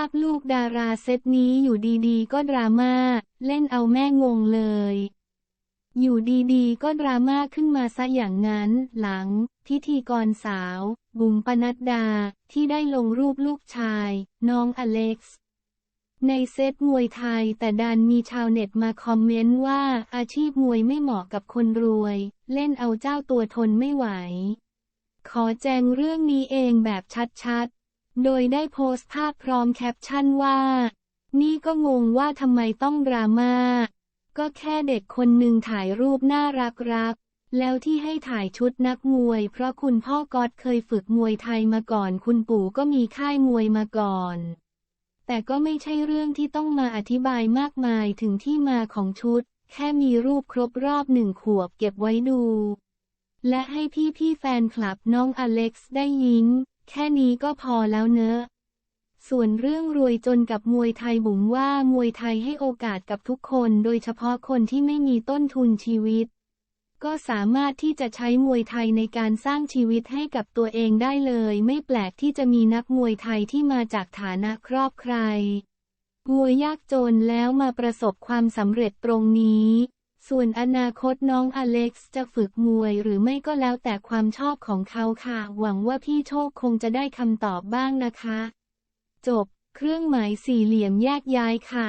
าพลูกดาราเซตนี้อยู่ดีๆ ก็ดราม่า เล่นเอาแม่งงเลย อยู่ดีๆ ก็ดราม่าขึ้นมาซะอย่างนั้น หลัง พิธีกรสาว บุ๋มปนัดดา ที่ได้ลงรูปลูกชาย น้องอเล็กซ์ ในเซตมวยไทยแต่ดันมีชาวเน็ตมาคอมเมนต์ว่าอาชีพมวยไม่เหมาะกับคนรวย เล่นเอาเจ้าตัวทนไม่ไหว ขอแจงเรื่องนี้เองแบบชัดๆ โดยได้โพสต์ภาพพร้อมแคปชั่นว่า นี่ก็งงว่าทำไมต้องดราม่า ก็แค่เด็กคนหนึ่งถ่ายรูปน่ารักรักๆแล้วที่ให้ถ่ายชุดนักมวย เพราะคุณพ่อก๊อตเคยฝึกมวยไทยมาก่อน คุณปู่ก็มีค่ายมวยมาก่อน แต่ก็ไม่ใช่เรื่องที่ต้องมาอธิบายมากมายถึงที่มาของชุด แค่มีรูปครบรอบหนึ่งขวบเก็บไว้ดู และให้พี่พี่แฟนคลับน้องอเล็กซ์ได้ยิ้ม แค่นี้ก็พอแล้วเนอะ ส่วนเรื่องรวยจนกับมวยไทยบุ๋มว่ามวยไทยให้โอกาสกับทุกคนโดยเฉพาะคนที่ไม่มีต้นทุนชีวิต ก็สามารถที่จะใช้มวยไทยในการสร้างชีวิตให้กับตัวเองได้เลย ไม่แปลกที่จะมีนักมวยไทยที่มาจากฐานะครอบใครมวยยากจนแล้วมาประสบความสำเร็จตรงนี้ ส่วนอนาคตน้องอเล็กซ์จะฝึกมวยหรือไม่ก็แล้วแต่ความชอบของเขาค่ะ หวังว่าพี่โชคคงจะได้คำตอบบ้างนะคะ จบ เครื่องหมายสี่เหลี่ยมแยกย้ายค่ะ